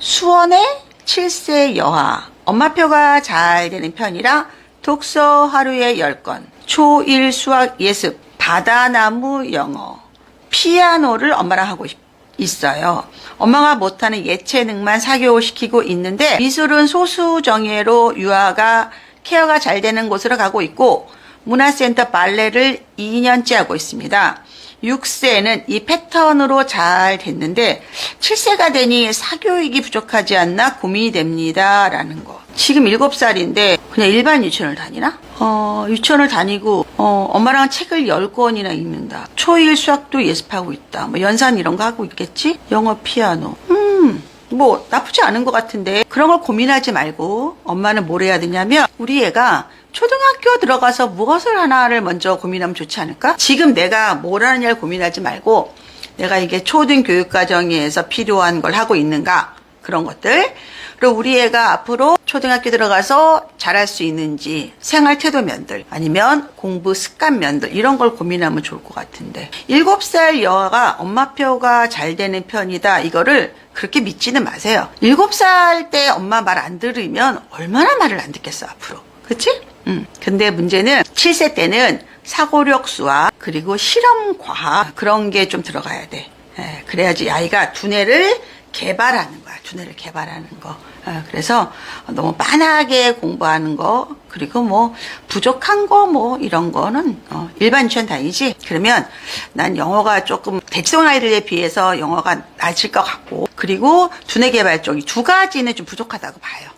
수원의 7세 여하. 엄마표가 잘 되는 편이라 독서 하루에 10건. 초1 수학 예습. 바다나무 영어. 피아노를 엄마랑 하고 싶- 있어요. 엄마가 못하는 예체능만 사교시키고 있는데 미술은 소수 정예로 유아가 케어가 잘 되는 곳으로 가고 있고 문화센터 발레를 2년째 하고 있습니다. 6세는 이 패턴으로 잘 됐는데 7세가 되니 사교육이 부족하지 않나 고민이 됩니다. 라는 거. 지금 7살인데 그냥 일반 유치원을 다니나? 어, 유치원을 다니고 어, 엄마랑 책을 10권이나 읽는다. 초1 수학도 예습하고 있다. 뭐 연산 이런 거 하고 있겠지? 영어, 피아노. 음. 뭐 나쁘지 않은 것 같은데 그런 걸 고민하지 말고 엄마는 뭘 해야 되냐면 우리 애가 초등학교 들어가서 무엇을 하나를 먼저 고민하면 좋지 않을까? 지금 내가 뭘 하느냐를 고민하지 말고 내가 이게 초등 교육 과정에서 필요한 걸 하고 있는가? 그런 것들. 그리고 우리 애가 앞으로 초등학교 들어가서 잘할 수 있는지 생활 태도 면들 아니면 공부 습관 면들 이런 걸 고민하면 좋을 것 같은데. 일곱 살 여아가 엄마표가 잘 되는 편이다. 이거를 그렇게 믿지는 마세요. 일곱 살때 엄마 말 안 들으면 얼마나 말을 안 듣겠어 앞으로. 그치? 음. 근데 문제는 7세 때는 사고력 수학 그리고 실험 과학 그런 게 좀 들어가야 돼. 예, 그래야지 아이가 두뇌를 개발하는 거야. 두뇌를 개발하는 거. 예, 그래서 너무 빤하게 공부하는 거 그리고 뭐 부족한 거 뭐 이런 거는 어, 일반 유치원 다니지. 그러면 난 영어가 조금 대치동 아이들에 비해서 영어가 낮을 것 같고 그리고 두뇌 개발 쪽이 두 가지는 좀 부족하다고 봐요.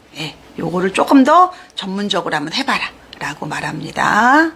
예, 요거를 조금 더 전문적으로 한번 해봐라. 라고 말합니다.